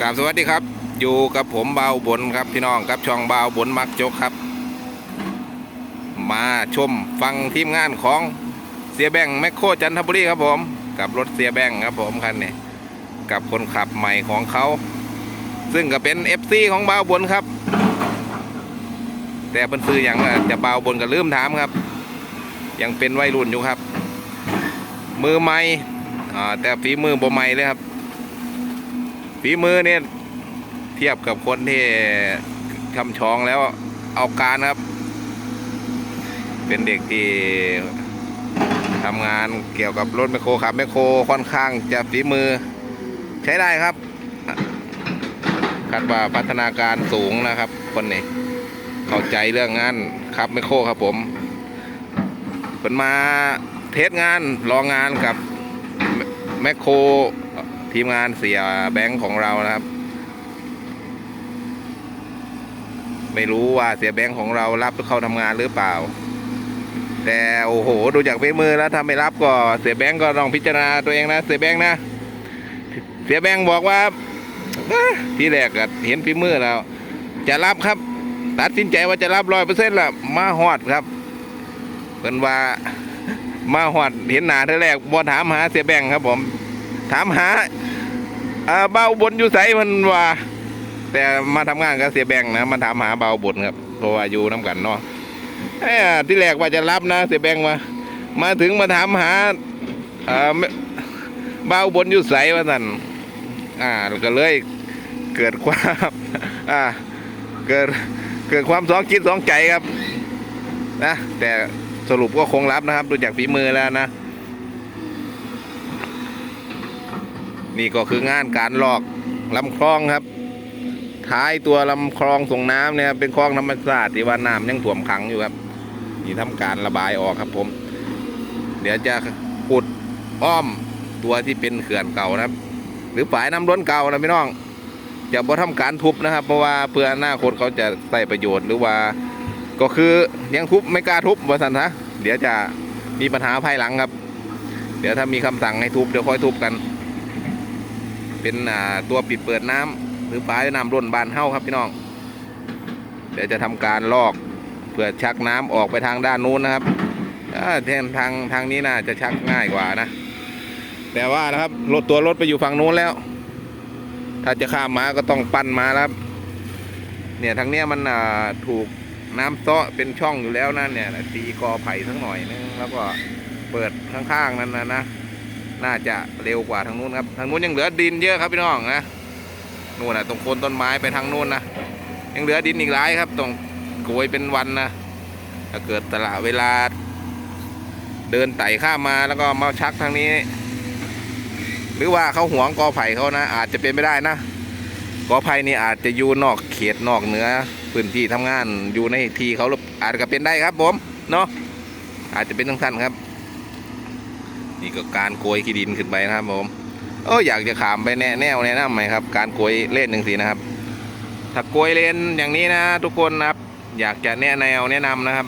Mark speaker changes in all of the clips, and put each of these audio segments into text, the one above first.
Speaker 1: กราบสวัสดีครับ อยู่กับผมเบาบนครับพี่น้องครับช่องเบาบนมักจกครับ มาชมฟังทีมงานของเสียแบงแมคโครจันทบุรีครับผม กับรถเสียแบงครับผมคันนี้กับคนขับใหม่ของเขา ซึ่งก็เป็น FC ของเบาบนครับ แต่เป็นซื้ออย่างจะเบาบนก็ลืมถามครับ ยังเป็นวัยรุ่นอยู่ครับ มือใหม่อ่าแต่ฝีมือบ่ใหม่เลยครับ ฝีมือเนี่ยเทียบกับคนที่ทำชองแล้วเอาการครับ เป็นเด็กที่ทำงานเกี่ยวกับรถแมคโครขับแมคโครค่อนข้างจะฝีมือ ใช้ได้ครับคาดว่าพัฒนาการสูงนะครับ คนนี้เข้าใจเรื่องงานขับแมคโครครับผมเป็นมาเทสงานรองงานกับแมคโคร ทีมงานเสียแบงค์ของเรานะครับ ไม่รู้ว่าเสียแบงค์ของเรารับเข้าทำงานหรือเปล่า แต่โอ้โห ดูจากฝีมือแล้วถ้าไม่รับก็เสียแบงค์ก็ต้องพิจารณาตัวเองนะ เสียแบงค์นะ เสียแบงค์บอกว่าที่แรกเห็นฝีมือแล้ว จะรับครับ ตัดสินใจว่าจะรับร้อยเปอร์เซ็นต์ละมาฮอดครับเป็นว่ามาฮอดเห็นหน้าเธอแรกบอถามหาเสียแบงค์ครับผม ถามหาอ่าเบาบนอยู่ไสมันว่า แต่มาทำงานกับเสียแบงค์นะมาถามหาเบาบนครับเพราะว่าอยู่น้ำกันเนาะที่แรกว่าจะรับนะ เสียแบงค์มา มาถึงมาถามหาอ่าไม่เบาบนอยู่ไสว่าสั่นอ่าก็เลยเกิดความอ่าเกิดเกิดความสองคิดสองใจครับนะแต่สรุปก็คงรับนะครับ ดูจากฝีมือแล้วนะ นี่ก็คืองานการลอกลำคลองครับ ท้ายตัวลำคลองส่งน้ำเนี่ยเป็นคลองธรรมชาติที่ว่าน้ำยังท่วมขังอยู่ครับนี่ทำการระบายออกครับผม เดี๋ยวจะขุดอ้อมตัวที่เป็นเขื่อนเก่านะครับ หรือฝายน้ำล้นเก่านะพี่น้องจะบ่ทำการทุบนะครับ เพราะว่าเพื่ออนาคตเขาจะใส่ประโยชน์หรือว่า ก็คือยังทุบไม่กล้าทุบว่าสัทนะเดี๋ยวจะมีปัญหาภายหลังครับ เดี๋ยวถ้ามีคำสั่งให้ทุบเดี๋ยวค่อยทุบกัน เป็นตัวปิดเปิดน้ำหรือปลายน้ำร่นบานเฮ้าครับพี่น้อง เดี๋ยวจะทำการลอกเพื่อชักน้ำออกไปทางด้านนู้นนะครับอ่าแทนทางทางนี้น่าจะชักง่ายกว่านะ แต่ว่านะครับรถตัวรถไปอยู่ฝั่งนู้นแล้ว ถ้าจะข้ามมาก็ต้องปั้นมาครับ เนี่ยทางเนี้ยมันถูกน้ำเซาะเป็นช่องอยู่แล้วนะเนี่ยตีกอไผ่ทั้งหน่อยนึงแล้วก็เปิดข้างๆนั้นนะนะ น่าจะเร็วกว่าทางนู้นครับ ทางนู้นยังเหลือดินเยอะครับพี่น้องนะนู่นนะตรงโคนต้นไม้ไปทางนู้นนะยังเหลือดินอีกหลายครับตรงโกยเป็นวันนะถ้าเกิดตลาดเวลา เดินไต่ข้ามมาแล้วก็มาชักทางนี้ หรือว่าเขาหวงกอไผ่เขานะ อาจจะเป็นไม่ได้นะกอไผ่นี่อาจจะอยู่นอกเขตนอกเหนือพื้นที่ทำงานอยู่ในที่เขาออาจจะเป็นได้ครับผมเนาะอาจจะเป็นทั้งสั้นครับ นี่ก็การโกยขี้ดินขึ้นไปนะครับผมเอออยากจะขามไปแน่แนวแนะนำไหมครับ การโกยเล่นหนึ่งสีนะครับ ถ้าโกยเลนอย่างนี้นะ ทุกคนนะครับ อยากจะแนะแนวแนะนำนะครับ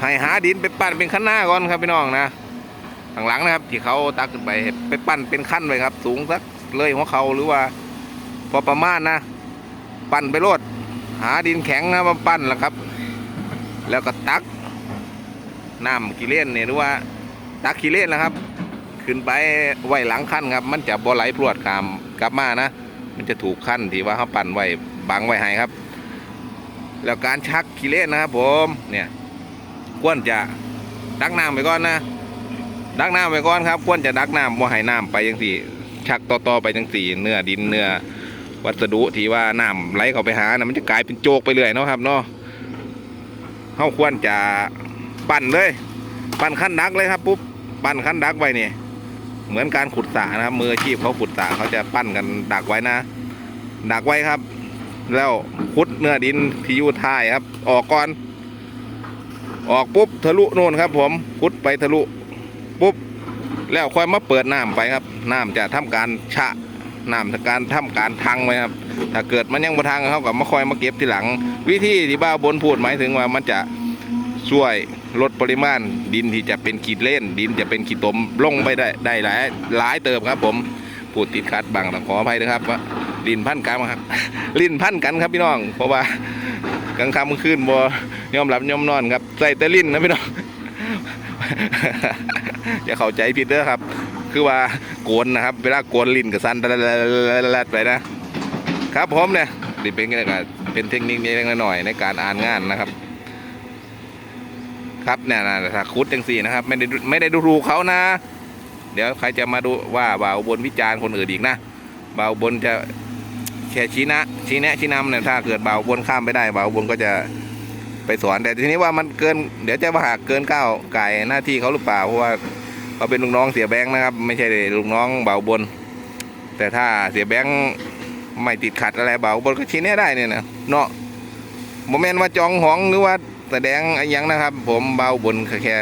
Speaker 1: ให้หาดินไปปั้นเป็นขั้นหน้าก่อนครับพี่น้องนะข้างหลังนะครับ ที่เขาตักขึ้นไปไปปั้นเป็นขั้นไปครับ สูงสักเลยหัวเขาหรือว่า พอประมาณนะ ปั้นไปโลดหาดินแข็งนะมาปั้นแล้วครับ แล้วก็ตักน้ำกี่เลนเนี่ยหรือว่า ตักขี้เล่นนะครับ ขึ้นไปไว้หลังขั้นครับ มันจะบ่ไหลพรวดขามกลับมานะ มันจะถูกขั้นที่ว่าเขาปั่นไว้บังไว้ให้ครับ แล้วการชักขี้เล่นนะครับ ผมเนี่ยควรจะดักน้ำไปก่อนนะดักน้ำไปก่อนครับ ควรจะดักน้ำบ่ให้น้ำไปยังสี่ ชักต่อๆไปจังสี่เนื้อดินเนื้อวัสดุที่ว่าน้ำไหลเข้าไปหานะมันจะกลายเป็นโจกไปเรื่อยเนาะครับเนาะเขาควรจะปั่นเลย ปั่นขั้นดักเลยครับปุ๊บ ปั่นขั้นดักไว้เนี่ยเหมือนการขุดสระนะครับ มืออาชีพเขาขุดสระเขาจะปั้นกันดักไว้นะ ดักไว้ครับ แล้วขุดเนื้อดินที่อยู่ท้ายครับ ออกก่อน ออกปุ๊บทะลุโน่นครับ ผมขุดไปทะลุปุ๊บแล้วค่อยมาเปิดน้ำไปครับน้ำจะทำการชะน้ำทำการทำการทังไว้ครับ ถ้าเกิดมันยังบ่ทังเขาก็มาคอยมาเก็บทีหลัง วิธีที่บ้าบนพูดหมายถึงว่ามันจะช่วย ลดปริมาณดินที่จะเป็นขีดเล่น ดินจะเป็นขีดตมลงไปได้ได้หลายหลายเติบครับ ผมพูดติดขัดบังต้องขออภัยนะครับว่าลินพันกันครับลิ้นพันกันครับพี่น้อง เพราะว่ากลางค่ำกลางคืนบ่ยอมหลับยอมนอนครับใส่แต่ลิ้นนะพี่น้องอย่าเข้าใจผิดเด้อครับ คือว่าโกนนะครับ เวลาโกนลิ้นกับสันแลดไปนะ ครับผมเนี่ยนี่เป็นก็เป็นเทคนิคนิดๆหน่อยในการอ่านงานนะครับ ครับเนี่ยนะถ้าคุดจังสี่นะครับ ไม่ได้ไม่ได้ดูถูกเขานะ เดี๋ยวใครจะมาดูว่าบ่าวบนวิจารณ์คนอื่นอีกนะบ่าวบนจะแค่ชี้นะชี้แนะชี้นำเนี่ยถ้าเกิดบ่าวบนข้ามไปได้บ่าวบนก็จะไปสอนแต่ทีนี้ว่ามันเกิน เดี๋ยวจะมาหากเกินก้าวไก่หน้าที่เขาหรือเปล่าเพราะว่าเขาเป็นลูกน้องเสียแบงค์นะครับ ไม่ใช่ลูกน้องบ่าวบน แต่ถ้าเสียแบงค์ไม่ติดขัดอะไรบ่าวบนก็ชี้แนะได้เนี่ยนะเนาะโมเมนต์ว่าจองหองหรือว่า แสดงอะไรยังนะครับ ผมเบาบนแค่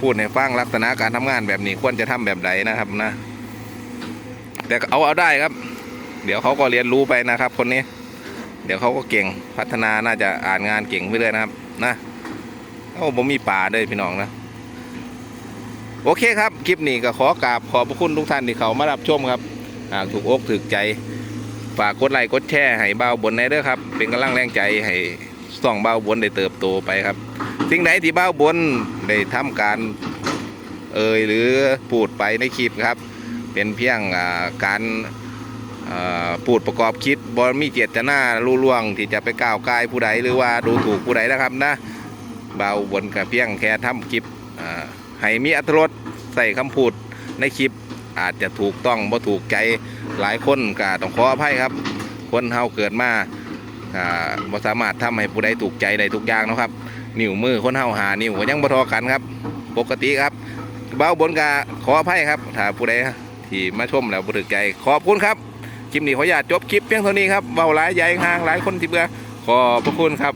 Speaker 1: พูดให้ฟังลักษณะการทำงานแบบนี้ควรจะทำแบบไหนนะครับนะ แต่เอาเอาได้ครับ เดี๋ยวเขาก็เรียนรู้ไปนะครับ คนนี้ เดี๋ยวเขาก็เก่งพัฒนาน่าจะอ่านงานเก่งไปเลยนะครับ นะโอ้ผมมีป่าด้วยพี่น้องนะโอเคครับคลิปนี้ก็ขอกราบขอบพระคุณทุกท่านที่เขามารับชมครับหากถูกอกถูกใจฝากกดไลค์กดแชร์ให้เบาบนในเด้อครับ เป็นกำลังแรงใจให้ ส่องเบาบนได้เติบโตไปครับสิ่งไหนที่เบ้าบนได้ทำการเอ่ยหรือพูดไปในคลิปครับ เป็นเพียงการอ่าพูดประกอบคิดบอมีเจตนาลู่ล่วง ที่จะไปก้าวกายผู้ใดหรือว่าดูถูกผู้ใดนะครับนะเบาบนกับเพียงแค่ทำคลิปให้มีอัตรสใส่คำพูดในคลิปอาจจะถูกต้องบ่ถูกใจหลายคนก็ต้องขออภัยครับ คนเฮาเกิดมา อ่าบ่สามารถทำให้ผู้ใดถูกใจได้ทุกอย่างนะครับ นิ้วมือคนเฮาหานิ้วก็ยังบ่ทอกันครับ ปกติครับเบ้าบนกาขออภัยครับถ้าผู้ใดที่มาชมแล้วบ่ถึกใจขอบคุณครับคลิปนี้ขออนุญาตจบคลิปเพียงเท่านี้ครับเบาหลายใหญ่ห่างหลายคนที่เบื่อขอบพระคุณครับ